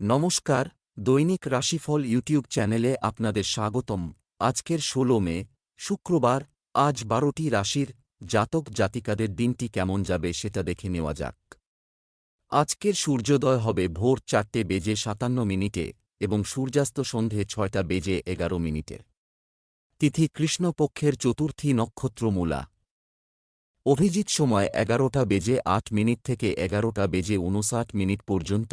নমস্কার, দৈনিক রাশিফল ইউটিউব চ্যানেলে আপনাদের স্বাগতম। আজকের ষোলো মে, শুক্রবার, আজ বারোটি রাশির জাতক জাতিকাদের দিনটি কেমন যাবে সেটা দেখে নেওয়া যাক। আজকের সূর্যোদয় হবে ভোর চারটে বেজে সাতান্ন মিনিটে এবং সূর্যাস্ত সন্ধে ছয়টা বেজে এগারো মিনিটে। তিথি কৃষ্ণপক্ষের চতুর্থী নক্ষত্র মূলা অভিজিৎ সময় এগারোটা বেজে আট মিনিট থেকে এগারোটা বেজে উনষাট মিনিট পর্যন্ত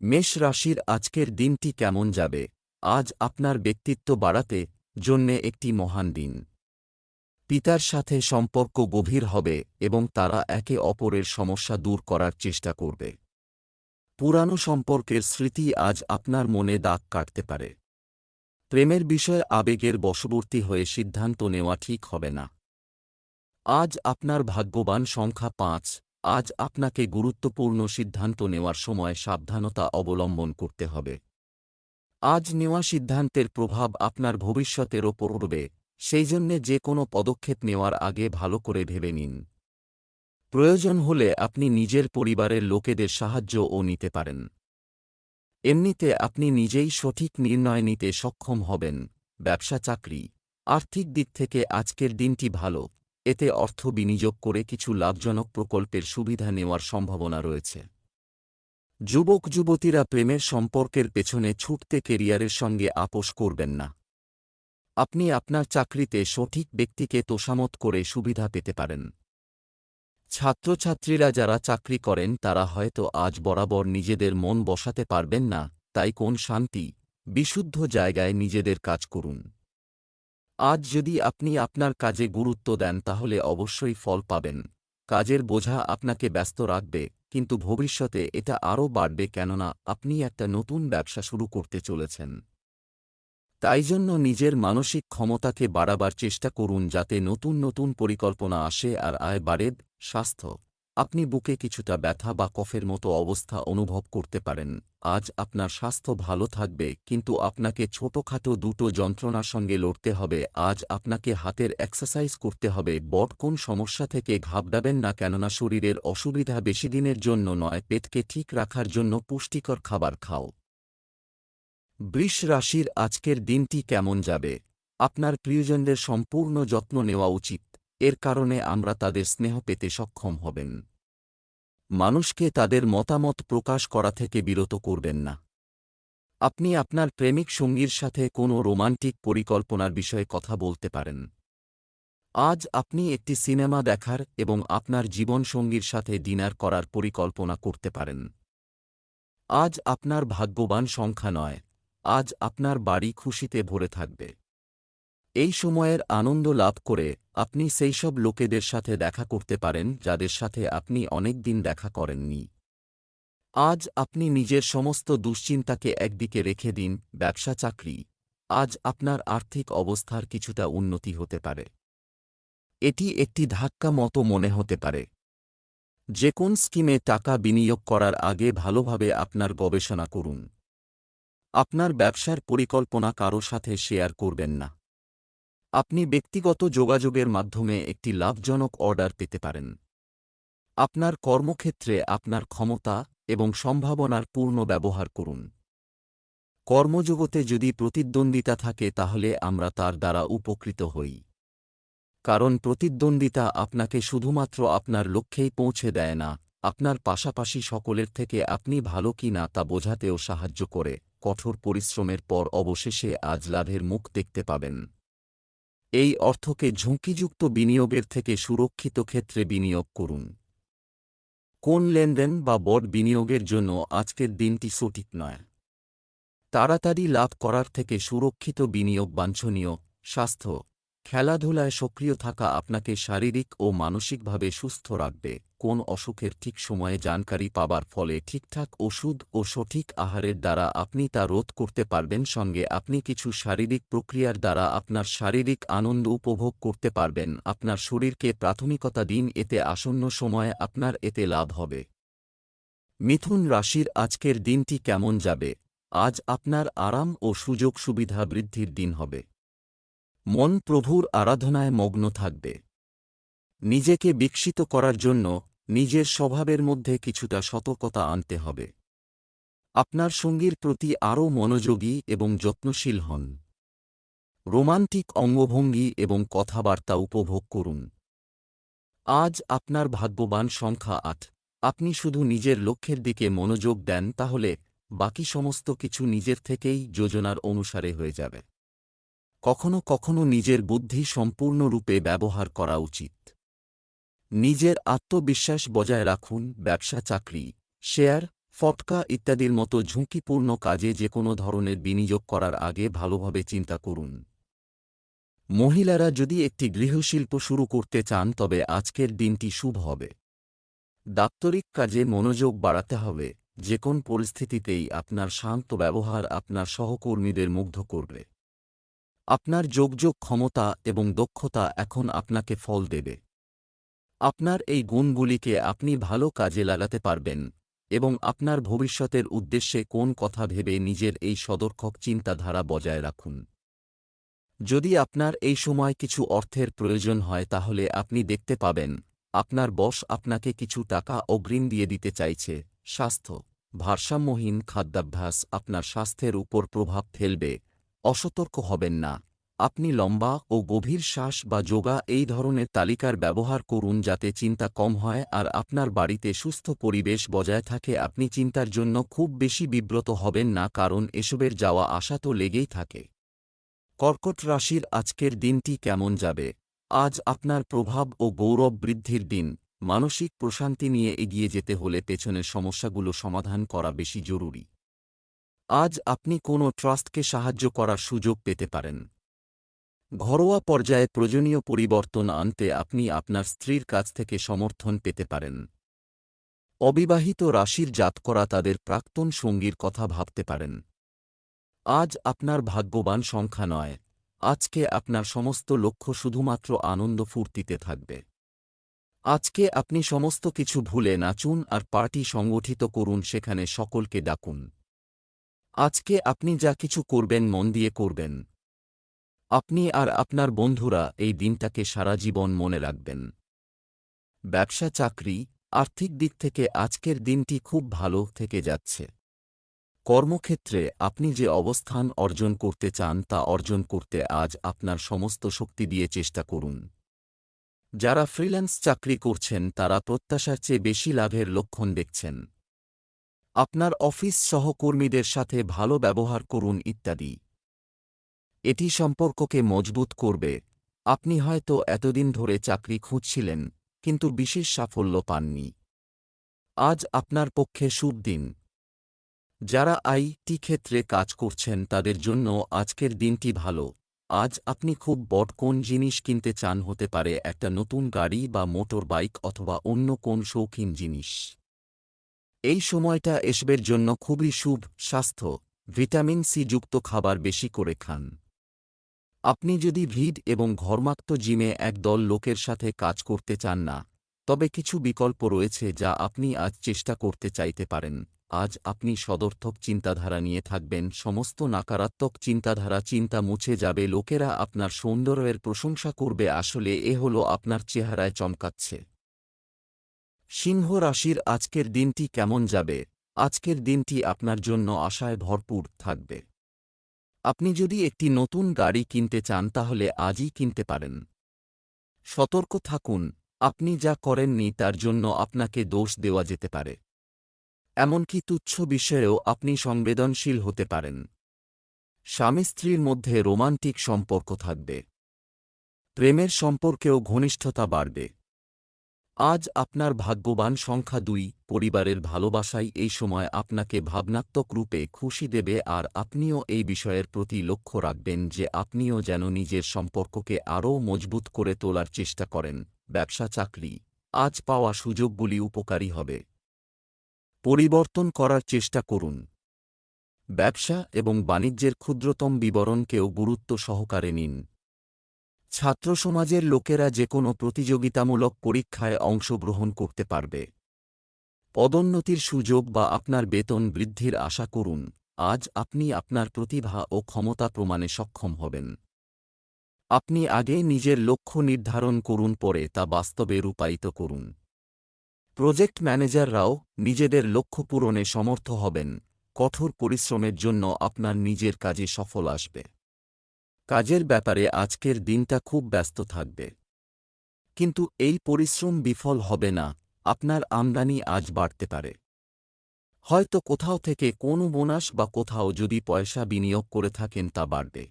মেষ রাশির আজকের দিনটি কেমন যাবে? আজ আপনার ব্যক্তিত্ব বাড়াতে জন্যে একটি মহান দিন। পিতার সাথে সম্পর্ক গভীর হবে এবং তারা একে অপরের সমস্যা দূর করার চেষ্টা করবে। পুরানো সম্পর্কের স্মৃতি আজ আপনার মনে দাগ কাটতে পারে। প্রেমের বিষয়ে আবেগের বশবর্তী হয়ে সিদ্ধান্ত নেওয়া ঠিক হবে না। আজ আপনার ভাগ্যবান সংখ্যা পাঁচ আজ আপনাকে গুরুত্বপূর্ণ সিদ্ধান্ত নেওয়ার সময় সাবধানতা অবলম্বন করতে হবে। আজ নেওয়া সিদ্ধান্তের প্রভাব আপনার ভবিষ্যতের ওপর পড়বে সেই জন্যে যে কোনো পদক্ষেপ নেওয়ার আগে ভালো করে ভেবে নিন। প্রয়োজন হলে আপনি নিজের পরিবারের লোকেদের সাহায্যও নিতে পারেন। এমনিতে আপনি নিজেই সঠিক নির্ণয় নিতে সক্ষম হবেন, ব্যবসা চাকরি, আর্থিক দিক থেকে আজকের দিনটি ভালো। এতে অর্থ বিনিয়োগ করে কিছু লাভজনক প্রকল্পের সুবিধা নেওয়ার সম্ভাবনা রয়েছে। যুবক, যুবতীরা প্রেমের সম্পর্কের পেছনে ছুটতে কেরিয়ারের সঙ্গে আপোষ করবেন না। আপনি আপনার চাকরিতে সঠিক ব্যক্তিকে তোষামত করে সুবিধা পেতে পারেন। ছাত্রছাত্রীরা যারা চাকরি করেন, তারা হয়তো আজ বরাবর নিজেদের মন বসাতে পারবেন না, তাই কোন শান্তি, বিশুদ্ধ জায়গায় নিজেদের কাজ করুন। আজ যদি আপনি আপনার কাজে গুরুত্ব দেন, তাহলে অবশ্যই ফল পাবেন। কাজের বোঝা আপনাকে ব্যস্ত রাখবে, কিন্তু ভবিষ্যতে এটা আরও বাড়বে কেননা আপনি একটা নতুন ব্যবসা শুরু করতে চলেছেন। তাই জন্য নিজের মানসিক ক্ষমতাকে বাড়াবার চেষ্টা করুন, যাতে নতুন নতুন পরিকল্পনা আসে আর আয় বাড়ে স্বাস্থ্য। আপনি বুকে কিছুটা ব্যথা বা কফের মতো অবস্থা অনুভব করতে পারেন। আজ আপনার স্বাস্থ্য ভালো থাকবে, কিন্তু আপনাকে ছোটখাটো দুটো যন্ত্রণার সঙ্গে লড়তে হবে। আজ আপনাকে হাতের এক্সারসাইজ করতে হবে। বট কোন সমস্যা থেকে ঘাবড়াবেন না, কেননা শরীরের অসুবিধা বেশি দিনের জন্য নয়। পেটকে ঠিক রাখার জন্য পুষ্টিকর খাবার খাও। বৃষ রাশির আজকের দিনটি কেমন যাবে? আপনার প্রিয়জনদের সম্পূর্ণ যত্ন নেওয়া উচিত। এর কারণে আমরা তাদের স্নেহ পেতে সক্ষম হবেন। মানুষকে তাদের মতামত প্রকাশ করা থেকে বিরত করবেন না। আপনি আপনার প্রেমিক সঙ্গীর সাথে কোনো রোমান্টিক পরিকল্পনার বিষয়ে কথা বলতে পারেন। আজ আপনি একটি সিনেমা দেখার এবং আপনার জীবনসঙ্গীর সাথে ডিনার করার পরিকল্পনা করতে পারেন। আজ আপনার ভাগ্যবান সংখ্যা নয়, আজ আপনার বাড়ি খুশিতে ভরে থাকবে। এই সময়ের আনন্দ লাভ করে আপনি সেই সব লোকেদের সাথে দেখা করতে পারেন যাদের সাথে আপনি অনেক দিন দেখা করেননি। আজ আপনি নিজের সমস্ত দুশ্চিন্তাকে একদিকে রেখে দিন, ব্যবসা চাকরি। আজ আপনার আর্থিক অবস্থার কিছুটা উন্নতি হতে পারে। এটি একটি ধাক্কা মতো মনে হতে পারে। যে কোন স্কিমে টাকা বিনিয়োগ করার আগে ভালোভাবে আপনার গবেষণা করুন। আপনার ব্যবসার পরিকল্পনা কারও সাথে শেয়ার করবেন না। আপনি ব্যক্তিগত যোগাযোগের মাধ্যমে একটি লাভজনক অর্ডার পেতে পারেন। আপনার কর্মক্ষেত্রে আপনার ক্ষমতা এবং সম্ভাবনার পূর্ণ ব্যবহার করুন। কর্মজগতে যদি প্রতিদ্বন্দ্বিতা থাকে তাহলে আমরা তার দ্বারা উপকৃত হই। কারণ প্রতিদ্বন্দ্বিতা আপনাকে শুধুমাত্র আপনার লক্ষ্যেই পৌঁছে দেয় না, আপনার পাশাপাশি সকলের থেকে আপনি ভালো কি না তা বোঝাতেও সাহায্য করে। কঠোর পরিশ্রমের পর অবশেষে আজ লাভের মুখ দেখতে পাবেন। এই অর্থকে ঝুঁকিযুক্ত বিনিয়োগের থেকে সুরক্ষিত ক্ষেত্রে বিনিয়োগ করুন। কোন লেনদেন বা বড় বিনিয়োগের জন্য আজকের দিনটি সঠিক নয়। তাড়াতাড়ি লাভ করার থেকে সুরক্ষিত বিনিয়োগ বাঞ্ছনীয়, স্বাস্থ্য। খেলাধুলায় সক্রিয় থাকা আপনাকে শারীরিক ও মানসিকভাবে সুস্থ রাখবে। কোন অসুখের ঠিক সময়ে জানকারি পাবার ফলে ঠিকঠাক ওষুধ ও সঠিক আহারের দ্বারা আপনি তা রোধ করতে পারবেন। সঙ্গে আপনি কিছু শারীরিক প্রক্রিয়ার দ্বারা আপনার শারীরিক আনন্দ উপভোগ করতে পারবেন। আপনার শরীরকে প্রাথমিকতা দিন, এতে আসন্ন সময়ে আপনার এতে লাভ হবে। মিথুন রাশির আজকের দিনটি কেমন যাবে? আজ আপনার আরাম ও সুযোগ সুবিধা বৃদ্ধির দিন হবে। মন প্রভুর আরাধনায় মগ্ন থাকবে। নিজেকে বিকশিত করার জন্য নিজের স্বভাবের মধ্যে কিছুটা সতর্কতা আনতে হবে। আপনার সঙ্গীর প্রতি আরও মনোযোগী এবং যত্নশীল হন। রোমান্টিক অঙ্গভঙ্গি এবং কথাবার্তা উপভোগ করুন। আজ আপনার ভাগ্যবান সংখ্যা আট। আপনি শুধু নিজের লক্ষ্যের দিকে মনোযোগ দেন তাহলে বাকি সমস্ত কিছু নিজের থেকেই যোজনার অনুসারে হয়ে যাবে। কখনো কখনো নিজের বুদ্ধি সম্পূর্ণরূপে ব্যবহার করা উচিত। নিজের আত্মবিশ্বাস বজায় রাখুন, ব্যবসা, চাকরি, শেয়ার, ফটকা ইত্যাদির মতো ঝুঁকিপূর্ণ কাজে যে কোনো ধরনের বিনিয়োগ করার আগে ভালোভাবে চিন্তা করুন। মহিলারা যদি একটি গৃহশিল্প শুরু করতে চান, তবে আজকের দিনটি শুভ হবে। দাপ্তরিক কাজে মনোযোগ বাড়াতে হবে। যে কোন পরিস্থিতিতেই আপনার শান্ত ব্যবহার আপনার সহকর্মীদের মুগ্ধ করবে। আপনার যোগযোগ ক্ষমতা এবং দক্ষতা এখন আপনাকে ফল দেবে। আপনার এই গুণগুলিকে আপনি ভালো কাজে লাগাতে পারবেন এবং আপনার ভবিষ্যতের উদ্দেশ্যে কোন কথা ভেবে নিজের এই সদর্থক চিন্তাধারা বজায় রাখুন। যদি আপনার এই সময় কিছু অর্থের প্রয়োজন হয় তাহলে আপনি দেখতে পাবেন, আপনার বস আপনাকে কিছু টাকা অগ্রিম দিয়ে দিতে চাইছে, স্বাস্থ্য, ভারসাম্যহীন খাদ্যাভ্যাস আপনার স্বাস্থ্যের উপর প্রভাব ফেলবে অসতর্ক হবেন না। আপনি লম্বা ও গভীর শ্বাস বা যোগা এই ধরনের তালিকার ব্যবহার করুন যাতে চিন্তা কম হয় আর আপনার বাড়িতে সুস্থ পরিবেশ বজায় থাকে। আপনি চিন্তার জন্য খুব বেশি বিব্রত হবেন না কারণ এসবের যাওয়া আসা তো লেগেই থাকে। কর্কট রাশির আজকের দিনটি কেমন যাবে? আজ আপনার প্রভাব ও গৌরব বৃদ্ধির দিন। মানসিক প্রশান্তি নিয়ে এগিয়ে যেতে হলে পেছনের সমস্যাগুলো সমাধান করা বেশি জরুরি। আজ আপনি কোনো ট্রাস্টকে সাহায্য করার সুযোগ পেতে পারেন। ঘরোয়া পর্যায়ে প্রয়োজনীয় পরিবর্তন আনতে আপনি আপনার স্ত্রীর কাছ থেকে সমর্থন পেতে পারেন। অবিবাহিত রাশির জাত করা তাদের প্রাক্তন সঙ্গীর কথা ভাবতে পারেন। আজ আপনার ভাগ্যবান সংখ্যা নয়। আজকে আপনার সমস্ত লক্ষ্য শুধুমাত্র আনন্দ ফুর্তিতে থাকবে। আজকে আপনি সমস্ত কিছু ভুলে নাচুন আর পার্টি সংগঠিত করুন সেখানে সকলকে ডাকুন। আজকে আপনি যা কিছু করবেন মন দিয়ে করবেন। আপনি আর আপনার বন্ধুরা এই দিনটাকে সারা জীবন মনে রাখবেন। ব্যবসা, চাকরি, আর্থিক দিক থেকে আজকের দিনটি খুব ভালো থেকে যাচ্ছে। কর্মক্ষেত্রে আপনি যে অবস্থান অর্জন করতে চান তা অর্জন করতে আজ আপনার সমস্ত শক্তি দিয়ে চেষ্টা করুন। যারা ফ্রিল্যান্স চাকরি করছেন তারা প্রত্যাশার চেয়ে বেশি লাভের লক্ষণ দেখছেন। আপনার অফিস সহকর্মীদের সাথে ভালো ব্যবহার করুন ইত্যাদি। এটি সম্পর্ককে মজবুত করবে। আপনি হয়তো এতদিন ধরে চাকরি খুঁজছিলেন, কিন্তু বিশেষ সাফল্য পাননি। আজ আপনার পক্ষে শুভ দিন। যারা আইটি ক্ষেত্রে কাজ করছেন, তাদের জন্য আজকের দিনটি ভালো। আজ আপনি খুব বট কোন জিনিস কিনতে চান হতে পারে, একটা নতুন গাড়ি বা মোটর বাইক অথবা অন্য কোন শৌখিন জিনিস। এই সময়টা এসবের জন্য খুবই শুভ স্বাস্থ্য, ভিটামিন সি যুক্ত খাবার বেশি করে খান। আপনি যদি ভিড এবং ঘর্মাক্ত জিমে একদল লোকের সাথে কাজ করতে চান না, তবে কিছু বিকল্প রয়েছে যা আপনি আজ চেষ্টা করতে চাইতে পারেন। আজ আপনি সদর্থক চিন্তাধারা নিয়ে থাকবেন, সমস্ত নাকারাত্মক চিন্তাধারা চিন্তা মুছে যাবে, লোকেরা আপনার সৌন্দর্যের প্রশংসা করবে, আসলে এ হল আপনার চেহারায় চমকাচ্ছে। সিংহ রাশির আজকের দিনটি কেমন যাবে? আজকের দিনটি আপনার জন্য আশায় ভরপুর থাকবে। আপনি যদি একটি নতুন গাড়ি কিনতে চান তাহলে আজই কিনতে পারেন। সতর্ক থাকুন, আপনি যা করেননি তার জন্য আপনাকে দোষ দেওয়া যেতে পারে। এমনকি তুচ্ছ বিষয়েও আপনি সংবেদনশীল হতে পারেন। স্বামী স্ত্রীর মধ্যে রোমান্টিক সম্পর্ক থাকবে। প্রেমের সম্পর্কেও ঘনিষ্ঠতা বাড়বে। আজ আপনার ভাগ্যবান সংখ্যা দুই, পরিবারের ভালোবাসাই এই সময় আপনাকে ভাবনাত্মক রূপে খুশি দেবে আর আপনিও এই বিষয়ের প্রতি লক্ষ্য রাখবেন যে আপনিও যেন নিজের সম্পর্ককে আরও মজবুত করে তোলার চেষ্টা করেন, ব্যবসা, চাকরি। আজ পাওয়া সুযোগগুলি উপকারী হবে। পরিবর্তন করার চেষ্টা করুন। ব্যবসা এবং বাণিজ্যের ক্ষুদ্রতম বিবরণকেও গুরুত্ব সহকারে নিন। ছাত্র সমাজের লোকেরা যে কোনো প্রতিযোগিতামূলক পরীক্ষায় অংশগ্রহণ করতে পারবে। পদোন্নতির সুযোগ বা আপনার বেতন বৃদ্ধির আশা করুন। আজ আপনি আপনার প্রতিভা ও ক্ষমতা প্রমাণে সক্ষম হবেন। আপনি আগে নিজের লক্ষ্য নির্ধারণ করুন, পরে তা বাস্তবে রূপায়িত করুন। প্রজেক্ট ম্যানেজাররাও নিজেদের লক্ষ্য পূরণে সমর্থ হবেন। কঠোর পরিশ্রমের জন্য আপনার নিজের কাজে সফল আসবে। কাজের ব্যাপারে আজকের দিনটা খুব ব্যস্ত থাকবে। কিন্তু এই পরিশ্রম বিফল হবে না, আপনার আমদানি আজ বাড়তে পারে। হয়তো কোথাও থেকে কোনো বোনাস বা কোথাও যদি পয়সা বিনিয়োগ করে থাকেন তা বাড়বে।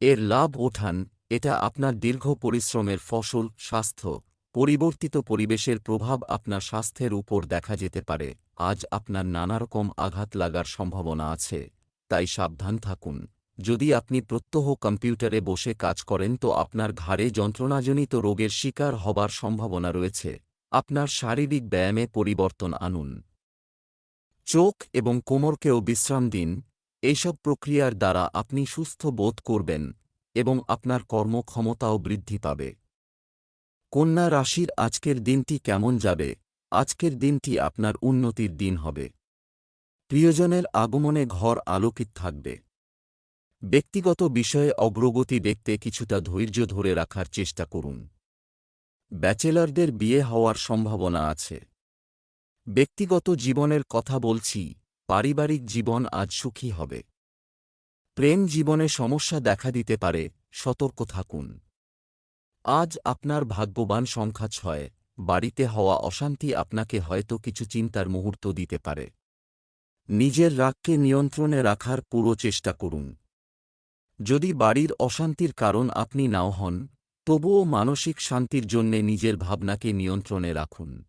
এর লাভ ওঠান, এটা আপনার দীর্ঘ পরিশ্রমের ফসল, স্বাস্থ্য, পরিবর্তিত পরিবেশের প্রভাব আপনার স্বাস্থ্যের উপর দেখা যেতে পারে, আজ আপনার নানারকম আঘাত লাগার সম্ভাবনা আছে, তাই সাবধান থাকুন। যদি আপনি প্রত্যহ কম্পিউটারে বসে কাজ করেন তো আপনার ঘাড়ে যন্ত্রণাজনিত রোগের শিকার হবার সম্ভাবনা রয়েছে। আপনার শারীরিক ব্যায়ামে পরিবর্তন আনুন। চোখ এবং কোমরকেও বিশ্রাম দিন। এইসব প্রক্রিয়ার দ্বারা আপনি সুস্থ বোধ করবেন এবং আপনার কর্মক্ষমতাও বৃদ্ধি পাবে। কন্যা রাশির আজকের দিনটি কেমন যাবে? আজকের দিনটি আপনার উন্নতির দিন হবে। প্রিয়জনের আগমনে ঘর আলোকিত থাকবে। ব্যক্তিগত বিষয়ে অগ্রগতি দেখতে কিছুটা ধৈর্য ধরে রাখার চেষ্টা করুন। ব্যাচেলারদের বিয়ে হওয়ার সম্ভাবনা আছে। ব্যক্তিগত জীবনের কথা বলছি, পারিবারিক জীবন আজ সুখী হবে। প্রেম জীবনে সমস্যা দেখা দিতে পারে, সতর্ক থাকুন। আজ আপনার ভাগ্যবান সংখ্যা ছয়, বাড়িতে হওয়া অশান্তি আপনাকে হয়তো কিছু চিন্তার মুহূর্ত দিতে পারে। নিজের রাগকে নিয়ন্ত্রণে রাখার পুরো চেষ্টা করুন। যদি বাড়ির অশান্তির কারণ আপনি নাও হন, তবুও মানসিক শান্তির জন্যে নিজের ভাবনাকে নিয়ন্ত্রণে রাখুন।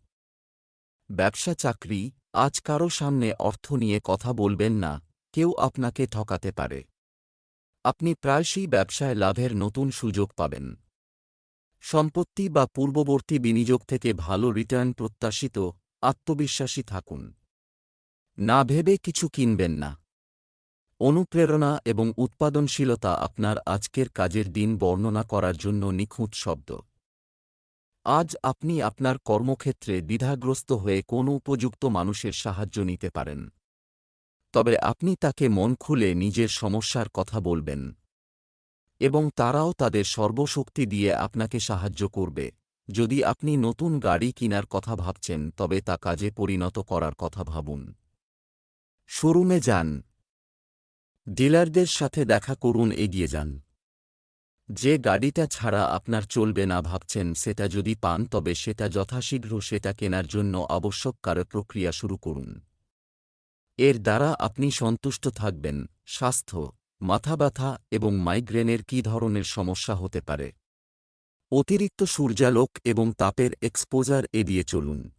ব্যবসা চাকরি, আজ কারও সামনে অর্থ নিয়ে কথা বলবেন না, কেউ আপনাকে ঠকাতে পারে। আপনি প্রায়শই ব্যবসায় লাভের নতুন সুযোগ পাবেন। সম্পত্তি বা পূর্ববর্তী বিনিয়োগ থেকে ভালো রিটার্ন প্রত্যাশিত, আত্মবিশ্বাসী থাকুন। না ভেবে কিছু কিনবেন না। অনুপ্রেরণা এবং উৎপাদনশীলতা আপনার আজকের কাজের দিন বর্ণনা করার জন্য নিখুঁত শব্দ। আজ আপনি আপনার কর্মক্ষেত্রে দ্বিধাগ্রস্ত হয়ে কোনো উপযুক্ত মানুষের সাহায্য নিতে পারেন। তবে আপনি তাকে মন খুলে নিজের সমস্যার কথা বলবেন এবং তারাও তাদের সর্বশক্তি দিয়ে আপনাকে সাহায্য করবে। যদি আপনি নতুন গাড়ি কিনার কথা ভাবছেন, তবে তা কাজে পরিণত করার কথা ভাবুন। শোরুমে যান। ডিলারদের সাথে দেখা করুন, এগিয়ে যান। যে গাড়িটা ছাড়া আপনার চলবে না ভাবছেন, সেটা যদি পান, তবে সেটা যথাশীঘ্র সেটা কেনার জন্য আবশ্যক কারও প্রক্রিয়া শুরু করুন। এর দ্বারা আপনি সন্তুষ্ট থাকবেন। স্বাস্থ্য, মাথা ব্যথা এবং মাইগ্রেনের কী ধরনের সমস্যা হতে পারে? অতিরিক্ত সূর্যালোক এবং তাপের এক্সপোজার এড়িয়ে চলুন।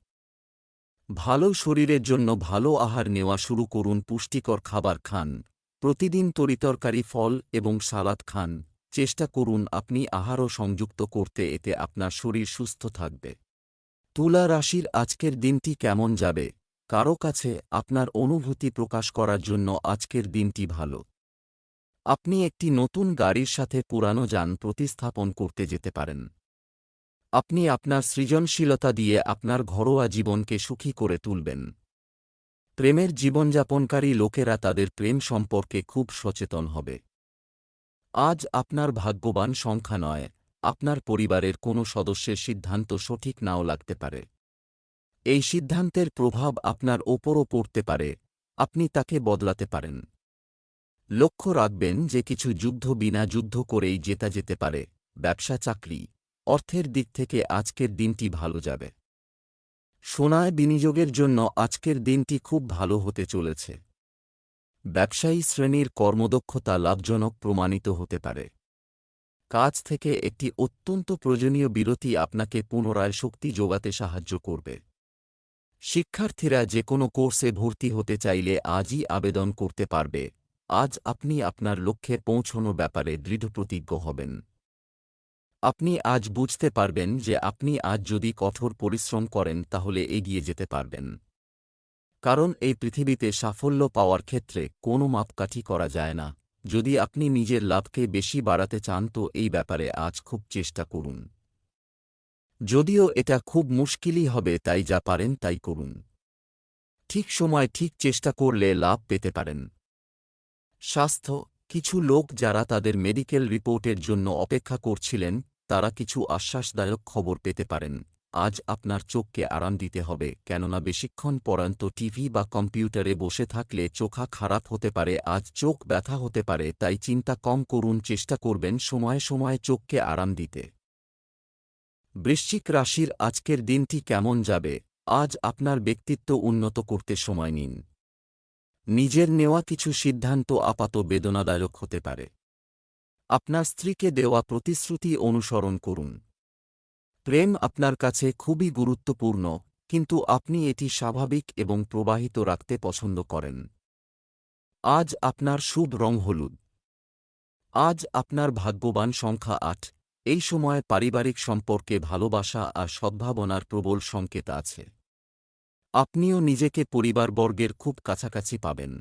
ভালো শরীরের জন্য ভালো আহার নেওয়া শুরু করুন, পুষ্টিকর খাবার খান। প্রতিদিন তরিতরকারি ফল এবং সালাদ খান। চেষ্টা করুন আপনি আহারও সংযুক্ত করতে, এতে আপনার শরীর সুস্থ থাকবে। তুলা রাশির আজকের দিনটি কেমন যাবে? কারও কাছে আপনার অনুভূতি প্রকাশ করার জন্য আজকের দিনটি ভালো। আপনি একটি নতুন গাড়ির সাথে পুরানো যান প্রতিস্থাপন করতে যেতে পারেন। আপনি আপনার সৃজনশীলতা দিয়ে আপনার ঘরোয়া জীবনকে সুখী করে তুলবেন। প্রেমের জীবনযাপনকারী লোকেরা তাদের প্রেম সম্পর্কে খুব সচেতন হবে। আজ আপনার ভাগ্যবান সংখ্যা নয়, আপনার পরিবারের কোনো সদস্যের সিদ্ধান্ত সঠিক নাও লাগতে পারে। এই সিদ্ধান্তের প্রভাব আপনার ওপরও পড়তে পারে, আপনি তাকে বদলাতে পারেন। লক্ষ্য রাখবেন যে কিছু যুদ্ধ বিনা যুদ্ধ করেই জেতা যেতে পারে ব্যবসা চাকরি অর্থের দিক থেকে আজকের দিনটি ভালো যাবে। সোনায় বিনিয়োগের জন্য আজকের দিনটি খুব ভালো হতে চলেছে। ব্যবসায়ী শ্রেণির কর্মদক্ষতা লাভজনক প্রমাণিত হতে পারে। কাজ থেকে একটি অত্যন্ত প্রয়োজনীয় বিরতি আপনাকে পুনরায় শক্তি যোগাতে সাহায্য করবে। শিক্ষার্থীরা যে কোনো কোর্সে ভর্তি হতে চাইলে আজই আবেদন করতে পারবে। আজ আপনি আপনার লক্ষ্যে পৌঁছনো ব্যাপারে দৃঢ়প্রতিজ্ঞ হবেন। আপনি আজ বুঝতে পারবেন যে আপনি আজ যদি কঠোর পরিশ্রম করেন, তাহলে এগিয়ে যেতে পারবেন। কারণ এই পৃথিবীতে সাফল্য পাওয়ার ক্ষেত্রে কোনো মাপকাঠি করা যায় না। যদি আপনি নিজের লাভকে বেশি বাড়াতে চান, তো এই ব্যাপারে আজ খুব চেষ্টা করুন। যদিও এটা খুব মুশকিলই হবে, তাই যা পারেন তাই করুন। ঠিক সময় ঠিক চেষ্টা করলে লাভ পেতে পারেন। স্বাস্থ্য, কিছু লোক যারা তাদের মেডিকেল রিপোর্টের জন্য অপেক্ষা করছিলেন তারা কিছু আশ্বাসদায়ক খবর পেতে পারেন। আজ আপনার চোখকে আরাম দিতে হবে, কেননা বেশিক্ষণ পরান্ত টিভি বা কম্পিউটারে বসে থাকলে চোখা খারাপ হতে পারে, আজ চোখ ব্যথা হতে পারে, তাই চিন্তা কম করুন, চেষ্টা করবেন সময়ে সময়ে চোখকে আরাম দিতে। বৃশ্চিক রাশির আজকের দিনটি কেমন যাবে? আজ আপনার ব্যক্তিত্ব উন্নত করতে সময় নিন। নিজের নেওয়া কিছু সিদ্ধান্ত আপাত বেদনাদায়ক হতে পারে। আপনার স্ত্রীকে দেওয়া প্রতিশ্রুতি অনুসরণ করুন। প্রেম আপনার কাছে খুবই গুরুত্বপূর্ণ, কিন্তু আপনি এটি স্বাভাবিক এবং প্রবাহিত রাখতে পছন্দ করেন। আজ আপনার শুভ রং হলুদ। আজ আপনার ভাগ্যবান সংখ্যা আট। এই সময় পারিবারিক সম্পর্কে ভালোবাসা আর সদ্ভাবনার প্রবল সংকেত আছে। আপনিও নিজেকে পরিবারবর্গের খুব কাছাকাছি পাবেন।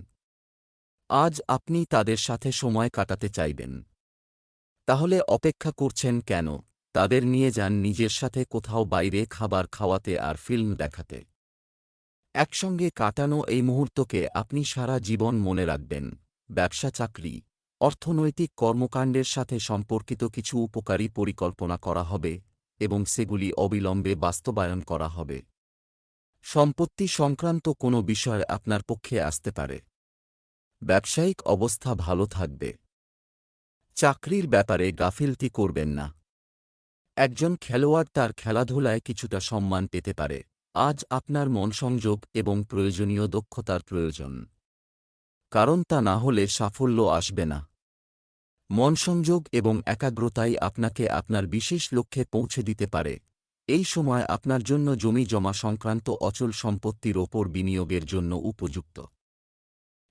আজ আপনি তাদের সাথে সময় কাটাতে চাইবেন। তাহলে অপেক্ষা করছেন কেন? তাদের নিয়ে যান নিজের সাথে কোথাও বাইরে খাবার খাওয়াতে আর ফিল্ম দেখাতে। একসঙ্গে কাটানো এই মুহূর্তকে আপনি সারা জীবন মনে রাখবেন। ব্যবসা চাকরি, অর্থনৈতিক কর্মকাণ্ডের সাথে সম্পর্কিত কিছু উপকারী পরিকল্পনা করা হবে এবং সেগুলি অবিলম্বে বাস্তবায়ন করা হবে। সম্পত্তি সংক্রান্ত কোনো বিষয় আপনার পক্ষে আসতে পারে। ব্যবসায়িক অবস্থা ভালো থাকবে। চাকরির ব্যাপারে গাফিলতি করবেন না। একজন খেলোয়াড় তার খেলাধুলায় কিছুটা সম্মান পেতে পারে। আজ আপনার মন সংযোগ এবং প্রয়োজনীয় দক্ষতার প্রয়োজন। কারণ তা না হলে সাফল্য আসবে না। মন সংযোগ এবং একাগ্রতাই আপনাকে আপনার বিশেষ লক্ষ্যে পৌঁছে দিতে পারে। এই সময় আপনার জন্য জমি জমা সংক্রান্ত অচল সম্পত্তির ওপর বিনিয়োগের জন্য উপযুক্ত।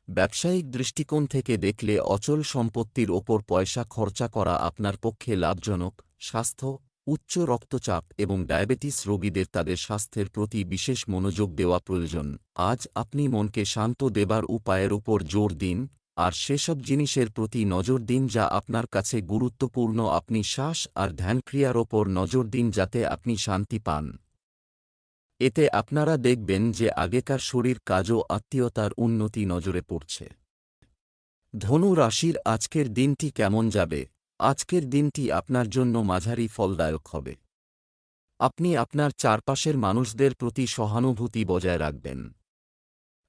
ব্যবসায়িক দৃষ্টিকোণ থেকে দেখলে অচল সম্পত্তির ওপর পয়সা খরচা করা আপনার পক্ষে লাভজনক, স্বাস্থ্য, উচ্চ রক্তচাপ এবং ডায়াবেটিস রোগীদের তাদের স্বাস্থ্যের প্রতি বিশেষ মনোযোগ দেওয়া প্রয়োজন। আজ আপনি মনকে শান্ত দেবার উপায়ের উপর জোর দিন, আর সেসব জিনিসের প্রতি নজর দিন যা আপনার কাছে গুরুত্বপূর্ণ। আপনি শ্বাস আর ধ্যানক্রিয়ার ওপর নজর দিন যাতে আপনি শান্তি পান। এতে আপনারা দেখবেন যে আগেকার শরীর কাজও আত্মীয়তার উন্নতি নজরে পড়ছে। ধনু রাশির আজকের দিনটি কেমন যাবে? আজকের দিনটি আপনার জন্য মাঝারি ফলদায়ক হবে। আপনি আপনার চারপাশের মানুষদের প্রতি সহানুভূতি বজায় রাখবেন।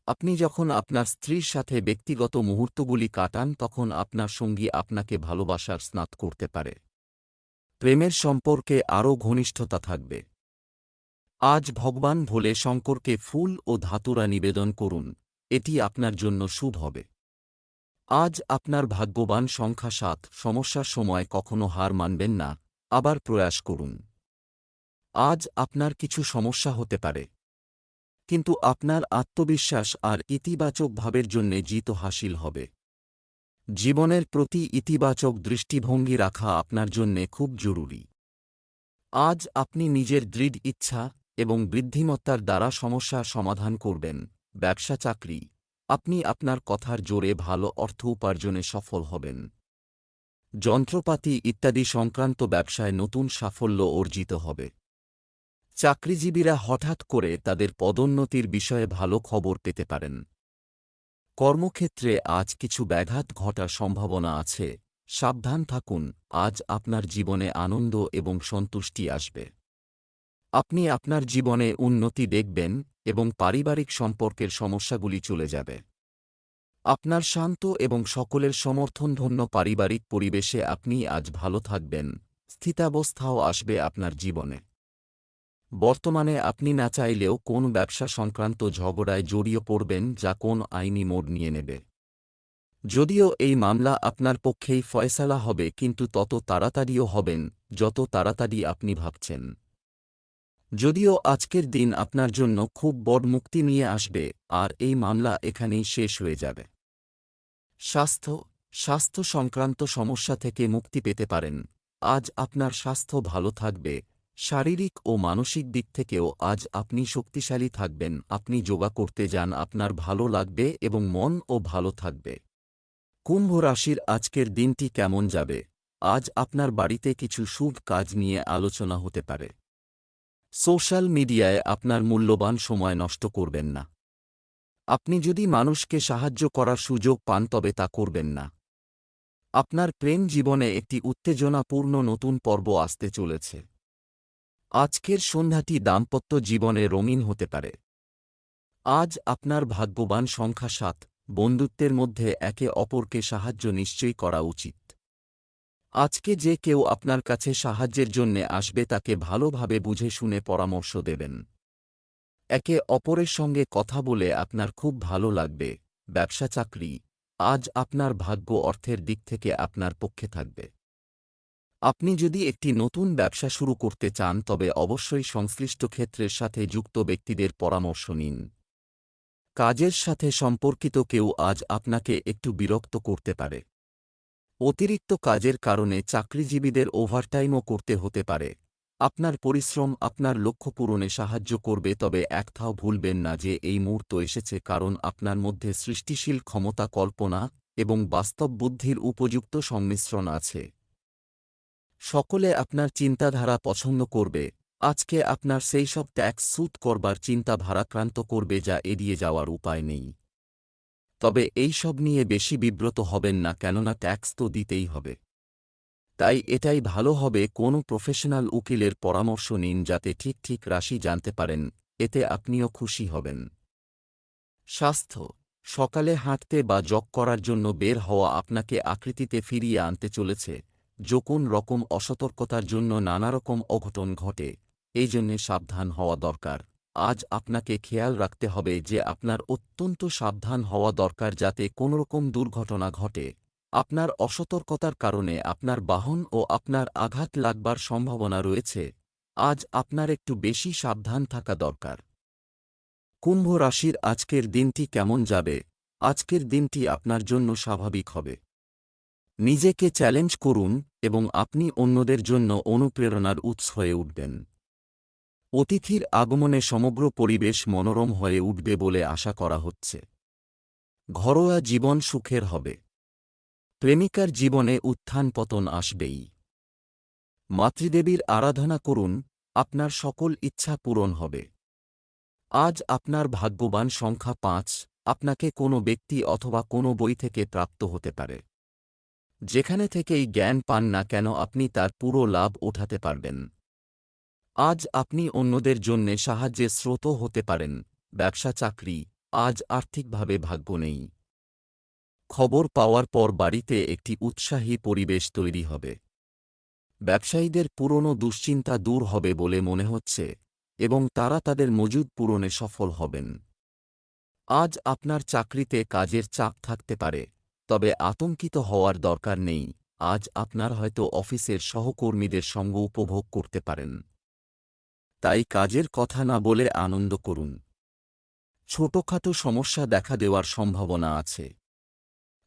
আপনি যখন আপনার স্ত্রীর সাথে ব্যক্তিগত মুহূর্তগুলি কাটান, তখন আপনার সঙ্গী আপনাকে ভালোবাসার স্নাত করতে পারে। প্রেমের সম্পর্কে আরও ঘনিষ্ঠতা থাকবে। আজ ভগবান ভোলে শঙ্করকে ফুল ও ধাতুরা নিবেদন করুন, এটি আপনার জন্য শুভ হবে। আজ আপনার ভাগ্যবান সংখ্যা সাত, সমস্যার সময় কখনো হার মানবেন না, আবার প্রয়াস করুন। আজ আপনার কিছু সমস্যা হতে পারে। কিন্তু আপনার আত্মবিশ্বাস আর ইতিবাচক ভাবের জন্যে জিত হাসিল হবে। জীবনের প্রতি ইতিবাচক দৃষ্টিভঙ্গি রাখা আপনার জন্যে খুব জরুরি। আজ আপনি নিজের দৃঢ় ইচ্ছা এবং বৃদ্ধিমত্তার দ্বারা সমস্যা সমাধান করবেন। ব্যবসা চাকরি। আপনি আপনার কথার জোরে ভালো অর্থ উপার্জনে সফল হবেন। যন্ত্রপাতি ইত্যাদি সংক্রান্ত ব্যবসায় নতুন সাফল্য অর্জিত হবে। চাকরিজীবীরা হঠাৎ করে তাদের পদোন্নতির বিষয়ে ভালো খবর পেতে পারেন। কর্মক্ষেত্রে আজ কিছু ব্যাঘাত ঘটার সম্ভাবনা আছে। সাবধান থাকুন, আজ আপনার জীবনে আনন্দ এবং সন্তুষ্টি আসবে। আপনি আপনার জীবনে উন্নতি দেখবেন এবং পারিবারিক সম্পর্কের সমস্যাগুলি চলে যাবে। আপনার শান্ত এবং সকলের সমর্থনধন্য পারিবারিক পরিবেশে আপনি আজ ভালো থাকবেন, স্থিতাবস্থাও আসবে আপনার জীবনে। বর্তমানে আপনি না চাইলেও কোন ব্যবসা সংক্রান্ত ঝগড়ায় জড়িয়ে পড়বেন যা কোন আইনি মোড় নিয়ে নেবে। যদিও এই মামলা আপনার পক্ষেই ফয়সালা হবে, কিন্তু তত তাড়াতাড়িও হবেন, যত তাড়াতাড়ি আপনি ভাবছেন। যদিও আজকের দিন আপনার জন্য খুব বড় মুক্তি নিয়ে আসবে, আর এই মামলা এখানেই শেষ হয়ে যাবে। স্বাস্থ্য স্বাস্থ্য সংক্রান্ত সমস্যা থেকে মুক্তি পেতে পারেন। আজ আপনার স্বাস্থ্য ভালো থাকবে, শারীরিক ও মানসিক দিক থেকেও আজ আপনি শক্তিশালী থাকবেন, আপনি যোগা করতে যান, আপনার ভালো লাগবে এবং মন ও ভালো থাকবে। কুম্ভ রাশির আজকের দিনটি কেমন যাবে? আজ আপনার বাড়িতে কিছু শুভ কাজ নিয়ে আলোচনা হতে পারে। সোশ্যাল মিডিয়ায় আপনার মূল্যবান সময় নষ্ট করবেন না। আপনি যদি মানুষকে সাহায্য করার সুযোগ পান তবে তা করবেন না। আপনার প্রেম জীবনে একটি উত্তেজনাপূর্ণ নতুন পর্ব আসতে চলেছে। আজকের সন্ধ্যাটি দাম্পত্য জীবনে রঙিন হতে পারে। আজ আপনার ভাগ্যবান সংখ্যা সাত, বন্ধুত্বের মধ্যে একে অপরকে সাহায্য নিশ্চয়ই করা উচিত। আজকে যে কেউ আপনার কাছে সাহায্যের জন্যে আসবে তাকে ভালোভাবে বুঝে শুনে পরামর্শ দেবেন। একে অপরের সঙ্গে কথা বলে আপনার খুব ভালো লাগবে। ব্যবসা চাকরি। আজ আপনার ভাগ্য অর্থের দিক থেকে আপনার পক্ষে থাকবে। আপনি যদি একটি নতুন ব্যবসা শুরু করতে চান, তবে অবশ্যই সংশ্লিষ্ট ক্ষেত্রের সাথে যুক্ত ব্যক্তিদের পরামর্শ নিন। কাজের সাথে সম্পর্কিত কেউ আজ আপনাকে একটু বিরক্ত করতে পারে। অতিরিক্ত কাজের কারণে চাকরিজীবীদের ওভারটাইমও করতে হতে পারে। আপনার পরিশ্রম আপনার লক্ষ্য পূরণে সাহায্য করবে, তবে একথাও ভুলবেন না যে এই মুহূর্ত এসেছে কারণ আপনার মধ্যে সৃষ্টিশীল ক্ষমতা কল্পনা এবং বাস্তব বুদ্ধির উপযুক্ত সংমিশ্রণ আছে। সকলে আপনার চিন্তাধারা পছন্দ করবে। আজকে আপনার সেই সব ট্যাক্স সুদ করবার চিন্তা ভারাক্রান্ত করবে যা এড়িয়ে যাওয়ার উপায় নেই। তবে এই সব নিয়ে বেশি বিব্রত হবেন না কেননা ট্যাক্স তো দিতেই হবে। তাই এটাই ভালো হবে কোনো প্রফেশনাল উকিলের পরামর্শ নিন যাতে ঠিক ঠিক রাশি জানতে পারেন, এতে আপনিও খুশি হবেন। স্বাস্থ্য, সকালে হাঁটতে বা জগ করার জন্য বের হওয়া আপনাকে আকৃতিতে ফিরিয়ে আনতে চলেছে যখন রকম অসতর্কতার জন্য নানারকম অঘটন ঘটে, এই জন্যে সাবধান হওয়া দরকার। আজ আপনাকে খেয়াল রাখতে হবে যে আপনার অত্যন্ত সাবধান হওয়া দরকার যাতে কোনোরকম দুর্ঘটনা ঘটে। আপনার অসতর্কতার কারণে আপনার বাহন ও আপনার আঘাত লাগবার সম্ভাবনা রয়েছে। আজ আপনার একটু বেশি সাবধান থাকা দরকার। কুম্ভ রাশির আজকের দিনটি কেমন যাবে? আজকের দিনটি আপনার জন্য স্বাভাবিক হবে। নিজেকে চ্যালেঞ্জ করুন এবং আপনি অন্যদের জন্য অনুপ্রেরণার উৎস হয়ে উঠবেন। অতিথির আগমনে সমগ্র পরিবেশ মনোরম হয়ে উঠবে বলে আশা করা হচ্ছে। ঘরোয়া জীবন সুখের হবে। প্রেমিকার জীবনে উত্থান পতন আসবেই। মাতৃদেবীর আরাধনা করুন, আপনার সকল ইচ্ছা পূরণ হবে। আজ আপনার ভাগ্যবান সংখ্যা পাঁচ, আপনাকে কোনো ব্যক্তি অথবা কোনো বই থেকে প্রাপ্ত হতে পারে। যেখানে থেকেই জ্ঞান পান না কেন আপনি তার পুরো লাভ ওঠাতে পারবেন। আজ আপনি অন্যদের জন্যে সাহায্যে স্রোত হতে পারেন, ব্যবসা, চাকরি, আজ আর্থিকভাবে ভাগ্য নেই। খবর পাওয়ার পর বাড়িতে একটি উৎসাহী পরিবেশ তৈরি হবে। ব্যবসায়ীদের পুরনো দুশ্চিন্তা দূর হবে বলে মনে হচ্ছে এবং তারা তাদের মজুদ পূরণে সফল হবেন। আজ আপনার চাকরিতে কাজের চাপ থাকতে পারে, তবে আতঙ্কিত হওয়ার দরকার নেই, আজ আপনার হয়তো অফিসের সহকর্মীদের সঙ্গ উপভোগ করতে পারেন। তাই কাজের কথা না বলে আনন্দ করুন। ছোটখাটো সমস্যা দেখা দেওয়ার সম্ভাবনা আছে।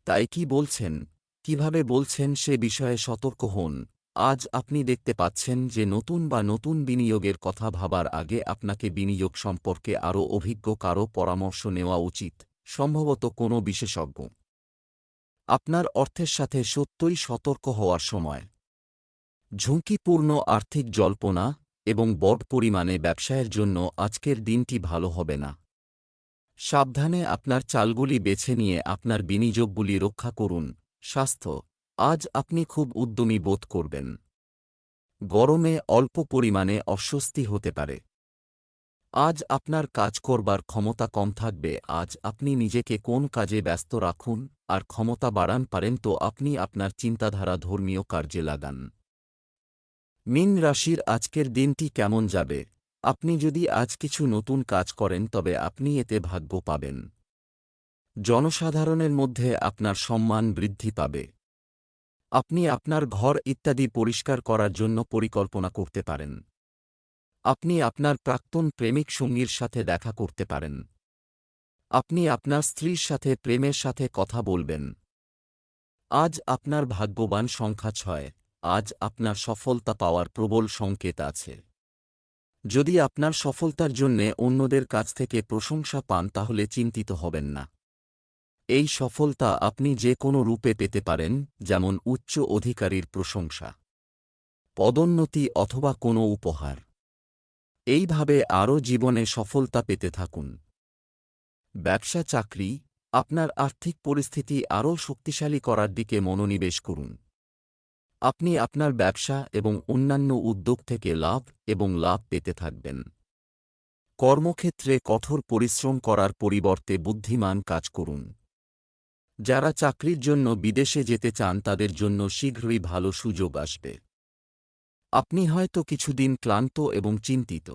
তাই কি বলছেন? কীভাবে বলছেন সে বিষয়ে সতর্ক হন। আজ আপনি দেখতে পাচ্ছেন যে নতুন বা নতুন বিনিয়োগের কথা ভাবার আগে আপনাকে বিনিয়োগ সম্পর্কে আরও অভিজ্ঞ কারও পরামর্শ নেওয়া উচিত, সম্ভবত কোনো বিশেষজ্ঞ। আপনার অর্থের সাথে সত্যই সতর্ক হওয়ার সময়। ঝুঁকিপূর্ণ আর্থিক জল্পনা এবং বড় পরিমাণে ব্যবসায়ের জন্য আজকের দিনটি ভালো হবে না। সাবধানে আপনার চালগুলি বেছে নিয়ে আপনার বিনিয়োগগুলি রক্ষা করুন। স্বাস্থ্য, আজ আপনি খুব উদ্যমী বোধ করবেন। গরমে অল্প পরিমাণে অস্বস্তি হতে পারে। আজ আপনার কাজ করবার ক্ষমতা কম থাকবে। আজ আপনি নিজেকে কোন কাজে ব্যস্ত রাখুন আর ক্ষমতা বাড়ান পারেন তো আপনি আপনার চিন্তাধারা ধর্মীয় কার্যে লাগান। মিন রাশির আজকের দিনটি কেমন যাবে? আপনি যদি আজ কিছু নতুন কাজ করেন, তবে আপনি এতে ভাগ্য পাবেন। জনসাধারণের মধ্যে আপনার সম্মান বৃদ্ধি পাবে। আপনি আপনার ঘর ইত্যাদি পরিষ্কার করার জন্য পরিকল্পনা করতে পারেন। আপনি আপনার প্রাক্তন প্রেমিক সঙ্গীর সাথে দেখা করতে পারেন। আপনি আপনার স্ত্রীর সাথে প্রেমের সাথে কথা বলবেন। আজ আপনার ভাগ্যবান সংখ্যা ছয়। আজ আপনার সফলতা পাওয়ার প্রবল সংকেত আছে। যদি আপনার সফলতার জন্যে অন্যদের কাছ থেকে প্রশংসা পান, তাহলে চিন্তিত হবেন না। এই সফলতা আপনি যে কোনো রূপে পেতে পারেন, যেমন উচ্চ অধিকারীর প্রশংসা, পদোন্নতি অথবা কোনো উপহার। এইভাবে আরও জীবনে সফলতা পেতে থাকুন। ব্যবসা, চাকরি, আপনার আর্থিক পরিস্থিতি আরও শক্তিশালী করার দিকে মনোনিবেশ করুন। আপনি আপনার ব্যবসা এবং অন্যান্য উদ্যোগ থেকে লাভ এবং লাভ পেতে থাকবেন। কর্মক্ষেত্রে কঠোর পরিশ্রম করার পরিবর্তে বুদ্ধিমান কাজ করুন। যারা চাকরির জন্য বিদেশে যেতে চান তাদের জন্য শীঘ্রই ভালো সুযোগ আসবে। আপনি হয়তো কিছুদিন ক্লান্ত এবং চিন্তিত।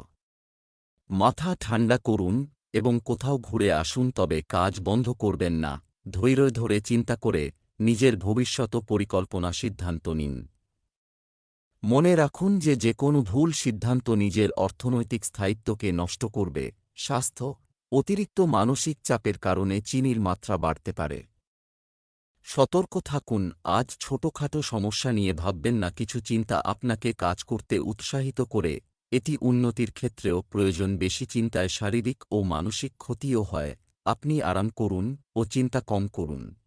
মাথা ঠান্ডা করুন এবং কোথাও ঘুরে আসুন তবে কাজ বন্ধ করবেন না। ধৈর্য ধরে চিন্তা করে নিজের ভবিষ্যৎ পরিকল্পনা সিদ্ধান্ত নিন। মনে রাখুন যে যে কোনো ভুল সিদ্ধান্ত নিজের অর্থনৈতিক স্থায়িত্বকে নষ্ট করবে, স্বাস্থ্য, অতিরিক্ত মানসিক চাপের কারণে চিনির মাত্রা বাড়তে পারে। সতর্ক থাকুন, আজ ছোটখাটো সমস্যা নিয়ে ভাববেন না, কিছু চিন্তা আপনাকে কাজ করতে উৎসাহিত করে, এটি উন্নতির ক্ষেত্রেও প্রয়োজন, বেশি চিন্তায় শারীরিক ও মানসিক ক্ষতিও হয়, আপনি আরাম করুন ও চিন্তা কম করুন।